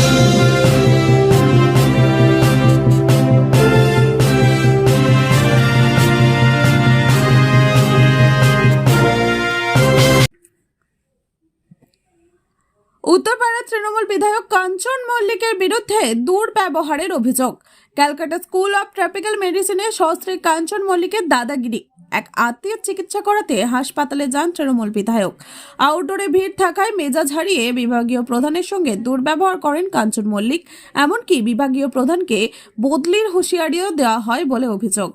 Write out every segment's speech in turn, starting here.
Thank you. উত্তরপাড়ার Trinamool বিধায়ক কাঞ্চন মল্লিকের বিরুদ্ধে দুর্ব্যবহারের অভিযোগ। ক্যালকাটা স্কুল অফ ট্রপিক্যাল মেডিসিনে সস্ত্রী কাঞ্চন মল্লিকের দাদাগিরি। এক আত্মীয়ের চিকিৎসা করাতে হাসপাতালে যান তৃণমূল বিধায়ক। আউটডোরে ভিড় থাকায় মেজাজ হারিয়ে বিভাগীয় প্রধানের সঙ্গে দুর্ব্যবহার করেন কাঞ্চন মল্লিক। এমনকি বিভাগীয় প্রধানকে বদলির হুঁশিয়ারিও দেওয়া হয় বলে অভিযোগ।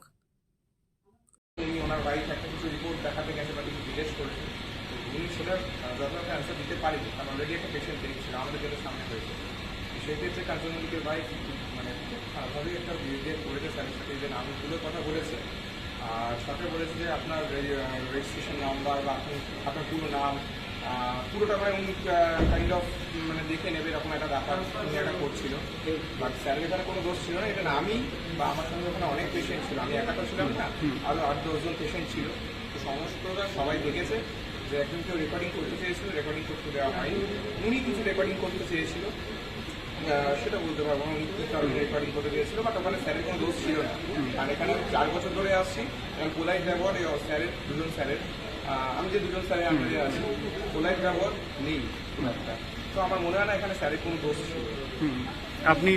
উনি সেটার যথাযথ অ্যান্সার দিতে পারেনি, কারণ অলরেডি একটা পেশেন্ট দেখছিল আমাদের জন্য সামনে হয়েছে তো সেই ক্ষেত্রে কার্যমন্ত্রীর ওয়াইফ মানে খুব একটা বিহেভিয়ার করেছে স্যারের সাথে, যে নামগুলোর কথা বলেছে। আর সাথে বলেছে যে আপনার রেজিস্ট্রেশন নাম্বার বা আপনি, আপনার পুরো নাম পুরোটা মানে উনি কাইন্ড অফ মানে দেখে নেবে, এরকম একটা ব্যাপার উনি একটা করছিল। বাট স্যারের এখানে কোনো দোষ ছিল না এটা আমি বা আমার সঙ্গে ওখানে অনেক পেশেন্ট ছিল। আমি একা তো ছিলাম না আরও আট দশজন পেশেন্ট ছিল। তো সমস্তটা সবাই দেখেছে। যে একজন কেউ রেকর্ডিং করতে চেয়েছিল রেকর্ডিং করতে দেওয়া হয়নি। উনি কিছু রেকর্ডিং করতে চেয়েছিল। সেটা বলতে পারব না উনি কি কারণে রেকর্ডিং করতে দিয়েছিল বাট ওখানে স্যারের কোনো দোষ ছিল না। আর এখানে চার বছর ধরে আসছি ব্যবহার এই স্যারের দুজন স্যারের আমি যে দুজন স্যারের আন্ডারে আছি পোলাইট ব্যবহার নেই। একটা তো আমার মনে হয় না এখানে স্যারের কোনো দোষ ছিল। আপনি